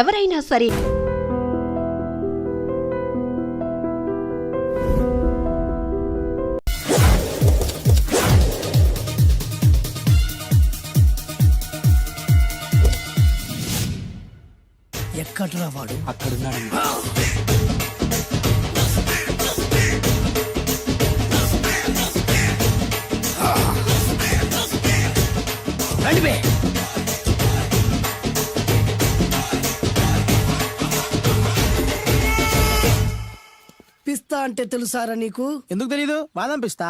ఎవరైనా సరే ఎక్కడ్రా వాడు? అక్కడున్నాడండి. పిస్తా అంటే తెలుసారా నీకు? ఎందుకు తెలీదు? బాదం పిస్తా!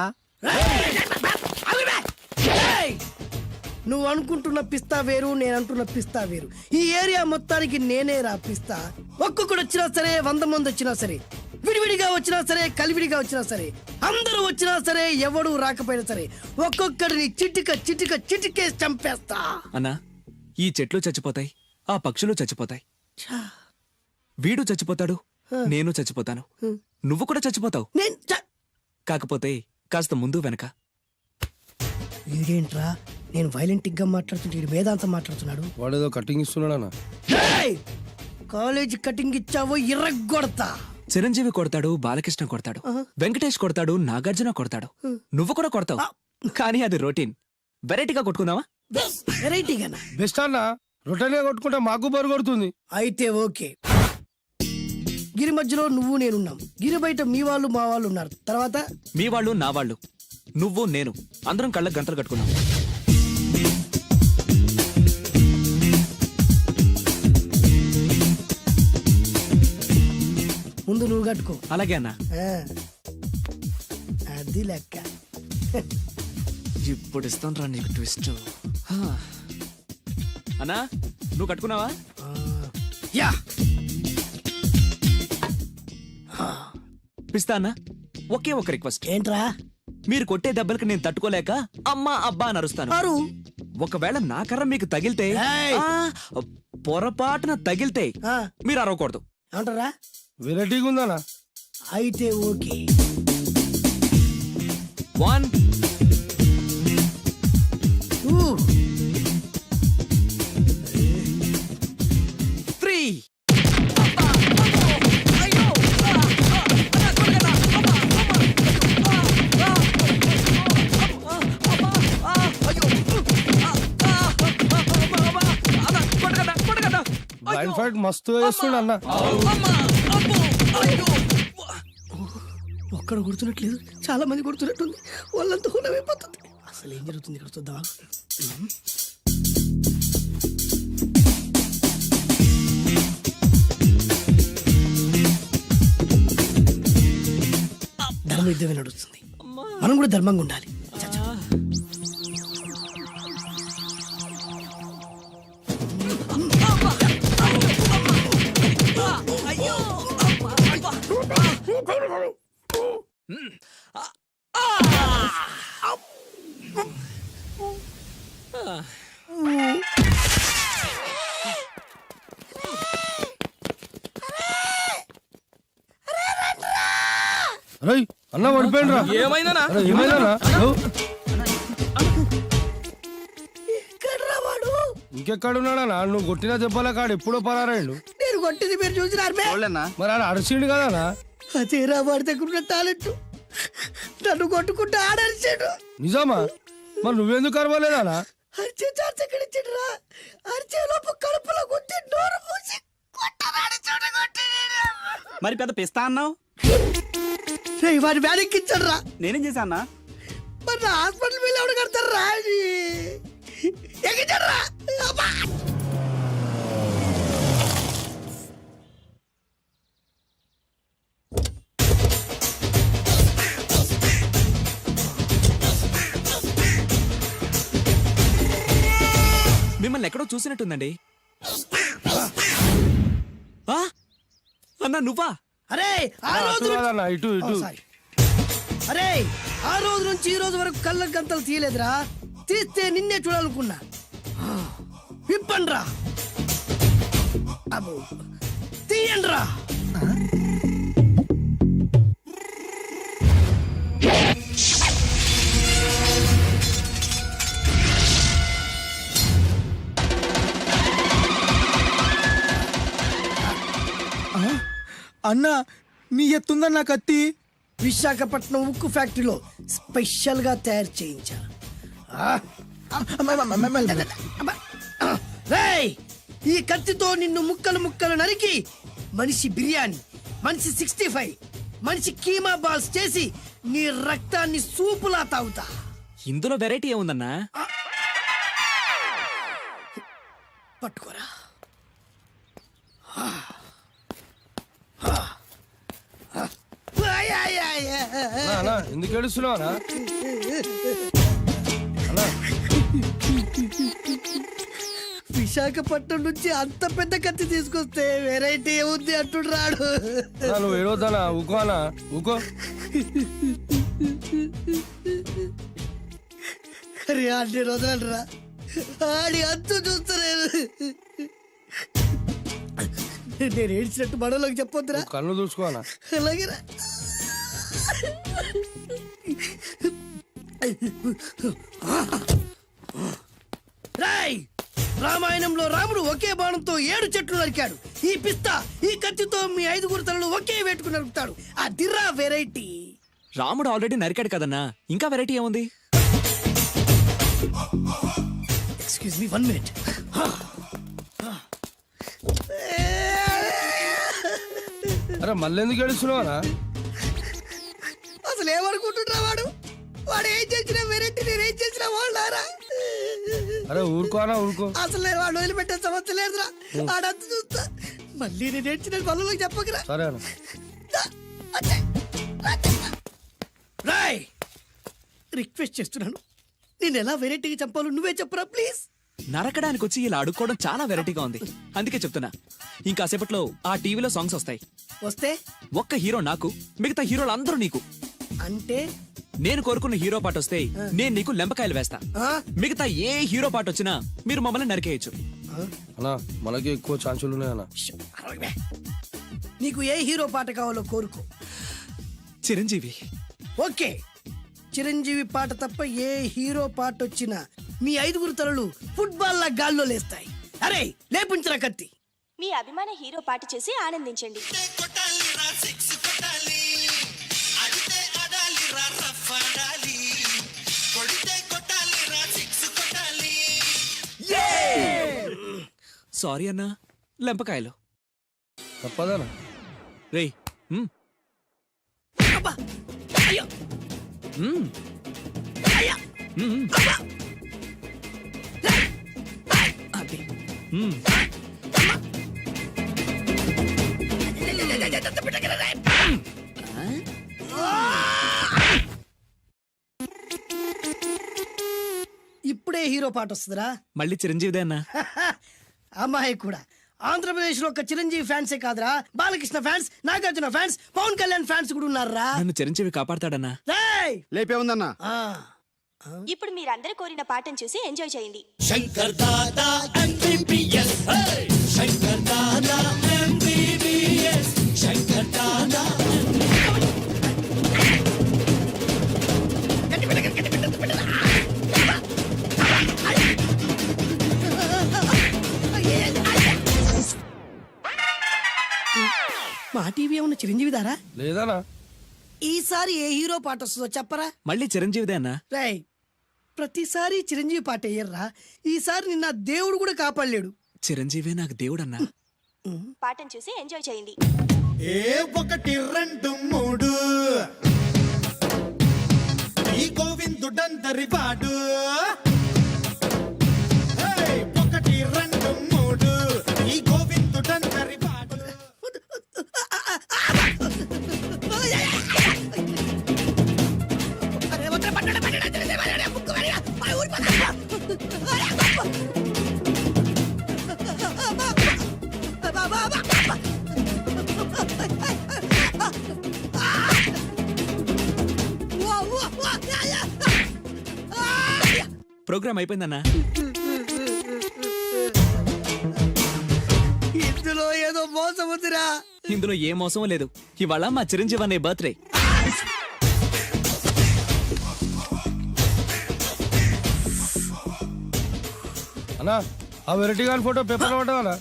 నువ్వు అనుకుంటున్న పిస్తా వేరు నేను అంటున్న పిస్తా వేరు. ఈ ఏరియా మొత్తానికి నేనే రా పిస్తా. ఒక్కొక్కడు వచ్చినా సరే వంద మంది వచ్చినా సరే విడివిడిగా వచ్చినా సరే కలివిడిగా వచ్చినా సరే అందరూ వచ్చినా సరే ఎవడు రాకపోయినా సరే ఒక్కొక్కడిని చిటిక చిటిక చిటికేసి చంపేస్తా. అన్నా ఈ చెట్లు చచ్చిపోతాయి ఆ పక్షులు చచ్చిపోతాయి. వీడు చచ్చిపోతాడు నేను చచ్చిపోతాను. నువ్వు కూడా చచ్చిపోతావు. నేను చ- కాకపోతే కాస్త ముందు వెనక. వీడేంట్రా? నేను వైలెంటిక్గా మాట్లాడుతుంటే వీడు వేదాంతం మాట్లాడుతున్నాడు. వాడేదో కటింగ్ ఇస్తున్నాడన్నా ఏయ్! కాలేజ్ కటింగ్ ఇచ్చావో ఇర్రగొడతా చిరంజీవి కొడతాడు బాలకృష్ణ కొడతాడు వెంకటేష్ కొడతాడు నాగార్జున కొడతాడు. నువ్వు కూడా కొడతావు. కానీ అది రొటీన్ వెరైటీగా కొట్టుకుందావా వెరైటీగానా బెస్ట్. అన్న. రొటనే కొట్టుకుంటే మాకు బరు కొడుతుంది. అయితే ఓకే. గిరి మధ్యలో నువ్వు నేనున్నాం. గిరి బయట మీ వాళ్ళు మా వాళ్ళు ఉన్నారు. తర్వాత? మీ వాళ్ళు నా వాళ్ళు. నువ్వు నేను. అందరం కళ్ళకు గంటలు కట్టుకున్నాం. ముందు నువ్వు కట్టుకో. అలాగే అన్నా. ఆ. అది లెక్క. ఇప్పుడు ఇస్తాను రా నీకు ట్విస్ట్. అన్నా నువ్వు కట్టుకున్నావా? ఆ. యా! పిస్తా అన్నా ఒకే ఒక రిక్వెస్ట్. ఏంట్రా? మీరు కొట్టే దెబ్బలకి నేను తట్టుకోలేక అమ్మా అబ్బా అని అరుస్తాను. ఒకవేళ నా కర్ర మీకు తగిలితే ఏయ్! ఆ, పొరపాటున తగిలితే ఆ, మీరు అరవకూడదు. ఏమంటారా? వెరైటీగా ఉందన్నా. అయితే ఓకే. వన్. ఊ. బ్లైండ్ మస్తు వేస్తుండ అన్న. ఒక్కడ గుర్తున్నట్లేదు. చాలా మంది గుర్తున్నట్టుంది. వాళ్ళంతా హులమైపోతుంది అసలు ఏం జరుగుతుంది ఇక్కడ? చూద్దామా? ధర్మ యుద్ధమే నడుస్తుంది. మనం కూడా ధర్మంగా ఉండాలి. అన్న ఏమైందనా నువ్వు కొట్టిన దెబ్బల కాడు ఎప్పుడో పరారాయండు నేను కొట్టింది మీరు చూసినారు బే? మరి ఆడ అరిసిండు కదనా అదేరా వాడి దగ్గర ఉన్న టాలెంట్. నన్ను కొట్టుకుంటూ ఆడరిచాడు. నిజమా? మరి నువ్వెందుకు అరవలేదానా? అరిచే చార్జ్ ఎక్కడ ఇచ్చాడురా అరిచే లోపు కడుపులో కొట్టి నోరు మూసి కొట్టరాడు చూడ కొట్టి మరి పెద్ద పిస్తా అన్నావు? రేయ్ వాడి వ్యాధికి ఇచ్చాడు రా నేనేం చేశా అన్నా? మరి హాస్పిటల్ బిల్ ఎవడు కడతారు రా? ఎక్కించాడు రా అబ్బా! మిమ్మల్ని ఎక్కడో చూసినట్టుందండి. ఆ? అన్నా నువ్వా? అరే ఆ రోజు అటు కాదన్నా ఇటు ఓ, ఇటు. అరే ఆ రోజు నుంచి ఈ రోజు వరకు కళ్ళ గంతలు తీయలేదురా. తీస్తే నిన్నే చూడాలనుకున్నా. విప్పండ్రా. అబ్బో తీయండ్రా. అన్నా నీ ఎత్తుందన్న కత్తి? విశాఖపట్నం ఉక్కు ఫ్యాక్టరీలో స్పెషల్గా తయారు చేయించా. ఆ, అబ్బా. రేయ్ ఈ కత్తితో నిన్ను ముక్కలు ముక్కలు నరికి మనిషి బిర్యానీ మనిషి సిక్స్టీ ఫైవ్ మనిషి కీమా బాల్స్ చేసి నీ రక్తాన్ని సూపులా తాగుతా. ఇందులో వెరైటీ ఏముందన్నా? పట్టుకోరా. అన్నా, ఎందుకు ఏడుస్తున్నావు అన్నా అన్నా విశాఖపట్నం నుంచి అంత పెద్ద కత్తి తీసుకొస్తే వెరైటీ ఏముంది అంటుడు రాడు. నువ్వు ఏడవద్దనా ఊకో అన్నా ఊకో. అరే అన్ని రోజులరా ఆడి అంతు చూస్తలేదు. నేను ఏడ్చినట్టు మనలోకి చెప్పొద్దురా. కన్ను చూసుకో అన్నా అలాగేరా. రాయ్ రామాయణంలో రాముడు ఒకే బాణంతో ఏడు చెట్లు నరికాడు. ఈ పిస్తా ఈ కత్తితో మీ ఐదుగురు తలలు ఒకే వేటుకు నరుకుతాడు. ఆ దిర్రా వెరైటీ రాముడు ఆల్రెడీ నరికాడు కదన్నా. ఇంకా వెరైటీ ఏముంది? ఎక్స్క్యూజ్ మీ వన్ మినిట్ అరే మళ్ళీ ఎందుకు ఏడుస్తున్నావు అసలు ఏమనుకుంటున్నా వాడు? వాడు ఏం చేసినా వెరైటీ నేను ఏం చేసినా వాళ్ళారా? అరే ఊరుకో అన్నా ఊరుకో. అసలు నేను వాడు వదిలిపెట్టే సమస్య లేదురా. ఆడంతా చూస్తా. మళ్ళీ నేను ఏడ్చిన పనులకు చెప్పకరా. సరే రాయ్ రిక్వెస్ట్ చేస్తున్నాను. నేను ఎలా వెరైటీగా చంపాలో నువ్వే చెప్పరా ప్లీజ్. నరకడానికి వచ్చి ఇలా అడుక్కోవడం చాలా వెరైటీగా ఉంది. అందుకే చెప్తున్నా. ఇంకాసేపట్లో ఆ టీవీలో సాంగ్స్ వస్తాయి. వస్తే? ఒక్క హీరో నాకు మిగతా హీరోలు అందరూ నీకు. అంటే? నేను కోరుకున్న హీరో పాట వస్తే నేను నీకు లెంపకాయలు వేస్తా? మిగతా ఏ హీరో పాట వచ్చినా మీరు మమ్మల్ని నరికేయచ్చు. అన్నా మనకి ఎక్కువ ఛాన్సులు. నీకు ఏ హీరో పాట కావాలో కోరుకో. చిరంజీవి. ఓకే. చిరంజీవి పాట తప్ప ఏ హీరో పాట వచ్చినా మీ ఐదుగురు తలలు ఫుట్బాల్ లా గాల్లో లేస్తాయి. అరే లేపించరా కత్తి. మీ అభిమాన హీరో పాట చేసి ఆనందించండి. సారీ అన్నా. లెంపకాయలు. తప్పదనా? రేయ్ మ్, అబ్బా! అయ్యో! మ్, అయ్యా! మ్, అబ్బా! ఇప్పుడే హీరో పాట వస్తుందిరా. మళ్ళీ చిరంజీవిదే అన్నా. అమ్మాయి కూడా. ఆంధ్రప్రదేశ్లో ఒక చిరంజీవి ఫ్యాన్సే కాదురా. Balakrishna fans Nagarjuna fans Pawan Kalyan fans కూడా ఉన్నారా నన్ను చిరంజీవి కాపాడతాడన్నా! లేపే ఉందన్నా. ఆ, ఇప్పుడు మీరందరూ కోరిన పాటను చూసి ఎంజాయ్ చేయండి. మా టీవీ ఏమన్నా చిరంజీవి దారా లేదనా ఈసారి ఏ హీరో పాట వస్తుందో చెప్పరా? మళ్ళీ చిరంజీవిదే అన్నా. రేయ్ ప్రతిసారి చిరంజీవి పాట వేయర్రా. ఈసారి నిన్న దేవుడు కూడా కాపాడలేడు. చిరంజీవే నాకు దేవుడన్నా. పాటను చూసి ఎంజాయ్ చేయండి. ఏ ఒకటి రెండు మూడు. ఈ గోవిందుడందరి వాడు. ప్రోగ్రామ్ అయిపోయిందన్నా. ఇందులో ఏదో మోసం ఉందిరా. ఇందులో ఏ మోసం లేదు. ఇవాళ మా చిరంజీవి అనే బర్త్డే. అన్నా ఆ వెరైటీ గారి ఫోటో పేపర్ పడ్డా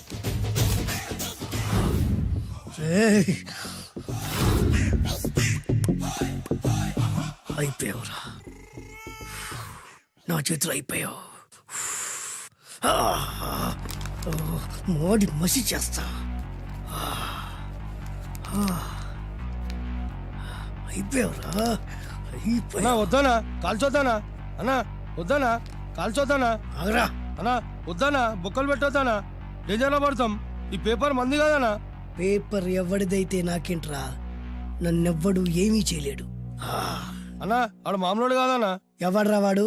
అయిపోయావురా. నా చేతిలో అయిపోయావు. మోడి మసి చేస్తా. అయిపోయావురా? అన్నా వద్దానా కాల్చొద్దానా అన్నా వద్దానా కాల్చొద్దానా ఆగరా. అన్నా వద్దానా బొక్కలు పెట్టొద్దానా డేంజర్లో పడతాం. ఈ పేపర్ మంది కదనా పేపర్ ఎవడిదైతే నాకేంట్రా? నన్నెవ్వడు ఏమీ చేయలేడు. అన్నా ఆడు మామూలు కాదనా ఎవడ్రా వాడు?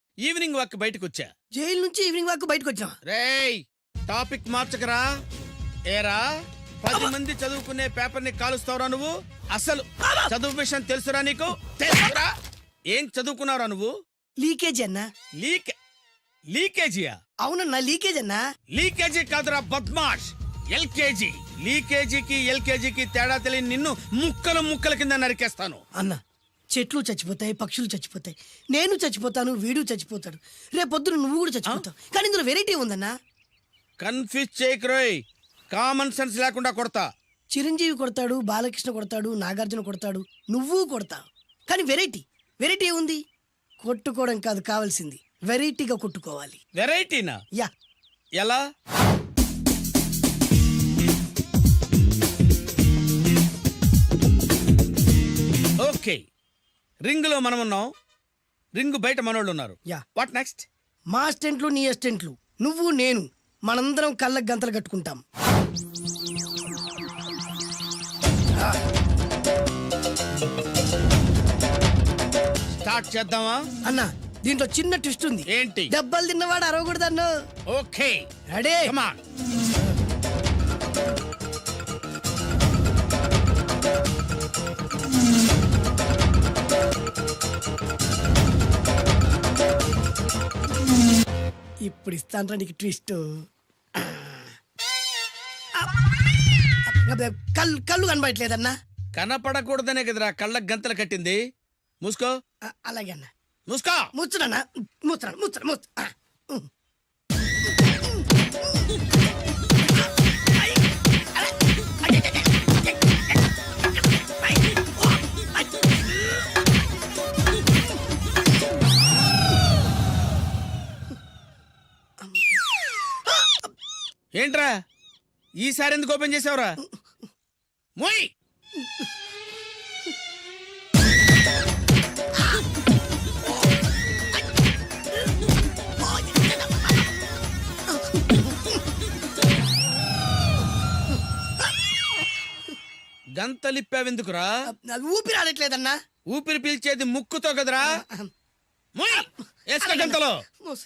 ఈవినింగ్ వాక్ బయటకు వచ్చా జైలు నుంచి ఈవినింగ్ వాక్ బయటకు వచ్చినా రేయ్ టాపిక్ మార్చకరా. ఏరా పది మంది చదువుకునే పేపర్ని కాలుస్తావురా నువ్వు? అసలు చదువు విషయం తెలుసురా నీకు? తెలుసురా. ఏం చదువుకున్నావురా నువ్వు? లీకేజ్ అన్నా. లీక్ లీకేజీయా? అవునన్నా లీకేజ్ అన్నా. లీకేజీ కాదురా బద్మాష్. ఎల్కేజీ. లీకేజీకి ఎల్కేజీకి తేడా తెలియని నిన్ను ముక్కలు ముక్కల కింద నరికేస్తాను. అన్న. చెట్లు చచ్చిపోతాయి పక్షులు చచ్చిపోతాయి. నేను చచ్చిపోతాను వీడు చచ్చిపోతాడు. రేపొద్దున నువ్వు కూడా చచ్చిపోతావు. కానీ ఇందులో వెరైటీ ఉందన్నా? కన్ఫ్యూజ్ చేయకురోయ్ కామన్ సెన్స్ లేకుండా కొడతా. చిరంజీవి కొడతాడు బాలకృష్ణ కొడతాడు నాగార్జున కొడతాడు. నువ్వు కొడతావు కానీ వెరైటీ వెరైటీ ఉంది కొట్టుకోవడం కాదు కావాల్సింది. వెరైటీగా కొట్టుకోవాలి. వెరైటీనా యా. ఎలా? రింగులో మనం ఉన్నాం రింగు బయట మనోళ్ళు ఉన్నారు యా. వాట్ నెక్స్ట్ మా అస్టెంట్లు నీ అస్టెంట్లు నువ్వు నేను. మనందరం కళ్ళకు గంతలు కట్టుకుంటాం. స్టార్ట్ చేద్దామా? అన్న దీంట్లో చిన్న ట్విస్ట్ ఉంది. ఏంటి? దెబ్బలు తిన్నవాడు అరవకూడదన్ను. ఓకే రెడీ కమాన్ ఇప్పుడు ఇస్తాను నీకు ట్విస్ట్. కళ్ళు కళ్ళు కనబడట్లేదన్నా? కనపడకూడదనే కదరా కళ్ళకు గంతలు కట్టింది. మూసుకో. అలాగే అన్న. మూసుకో. ముచ్చడన్నా ముచ్చరా ముచ్చరా ముచ్చ ఏంట్రా? ఈసారి ఎందుకు ఓపెన్ చేసావురా? మొయ్! గంతలిప్పావెందుకురా? అది ఊపిరి ఆడట్లేదన్నా. ఊపిరి పీల్చేది ముక్కుతో కదరా? మొయ్! వేసుకో గంతలో. మూస్.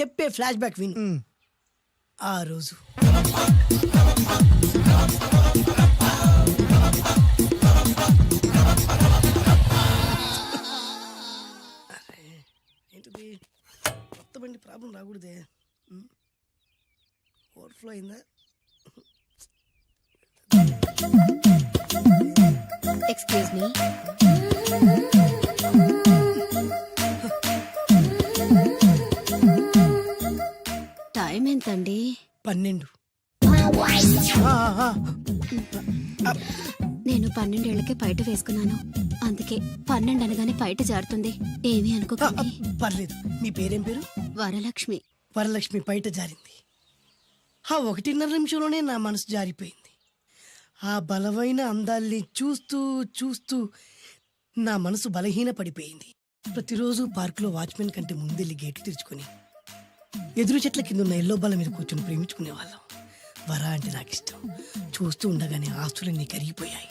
చెప్పే ఫ్లాష్ బ్యాక్ విను. ఆ రోజు. అరే, ఏంటిది? కొత్త బండి ప్రాబ్లం రాకూడదే. ఓవర్ఫ్లో అయిందా? ఎక్స్క్యూజ్ మీ టైం ఎంతండి పన్నెండు. నేను పన్నెండేళ్ళకే బయట వేసుకున్నాను. అందుకే పన్నెండు అనగానే బయట జారుతుంది. ఏమీ అనుకోకండి. పర్లేదు. మీ పేరేం పేరు? వరలక్ష్మి. వరలక్ష్మి బయట జారింది. ఆ ఒకటిన్నర నిమిషంలోనే నా మనసు జారిపోయింది. ఆ బలమైన అందాల్ని చూస్తూ చూస్తూ నా మనసు బలహీన పడిపోయింది ప్రతిరోజు పార్కులో వాచ్మెన్ కంటే ముందెళ్ళి గేటు తెరుచుకొని ఎదురు చెట్ల కింద ఉన్న ఎల్లో బాల మీద కూర్చొని ప్రేమించుకునే వాళ్ళం. వర అంటే నాకు ఇష్టం. చూస్తూ ఉండగానే ఆస్తులన్నీ కరిగిపోయాయి.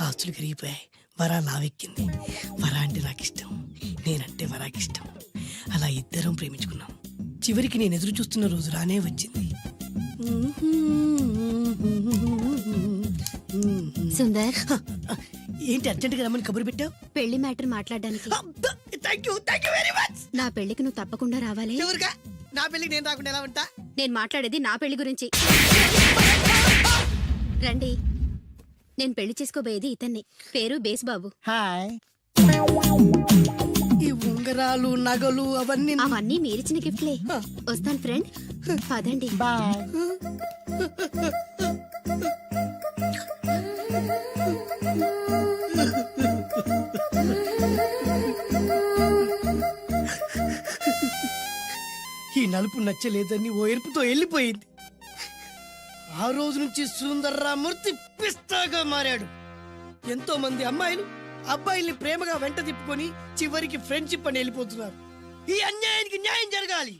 ఆస్తులు కరిగిపోయాయి. వర లావెక్కింది. వర అంటే నాకు ఇష్టం. నేనంటే వరాకి ఇష్టం. అలా ఇద్దరం ప్రేమించుకున్నాం. చివరికి నేను ఎదురు చూస్తున్న రోజు రానే వచ్చింది. సుందర్. ఏంటి అర్జెంటుగా రమ్మని కబురు పెట్టావు? పెళ్ళి మ్యాటర్ మాట్లాడడానికి. Thank you thank you very much నా పెళ్ళికి నువ్వు తప్పకుండా రావాలి. ఎవరుగా నా పెళ్ళికి నేను రాకుండా ఎలా ఉంటా? నేను మాట్లాడేది నా పెళ్ళి గురించి. రండి. నేను పెళ్ళి చేసుకోబోయేది ఇతన్ని. పేరు బేస్బాబు. హాయ్. ఈ ఉంగరాలు నగలు అవన్నీ అవన్నీ మీరిచ్చిన గిఫ్ట్లే. వస్తాను ఫ్రెండ్. పదండి. బాయ్. నలుపు నచ్చలేదని ఓ ఎరుపుతో వెళ్ళిపోయింది. ఆ రోజు నుంచి సుందర్రామూర్తి పిస్తాగా మారాడు. ఎంతో మంది అమ్మాయిలు అబ్బాయిల్ని ప్రేమగా వెంట తిప్పుకొని చివరికి ఫ్రెండ్షిప్ అని వెళ్ళిపోతున్నారు. ఈ అన్యాయానికి న్యాయం జరగాలి.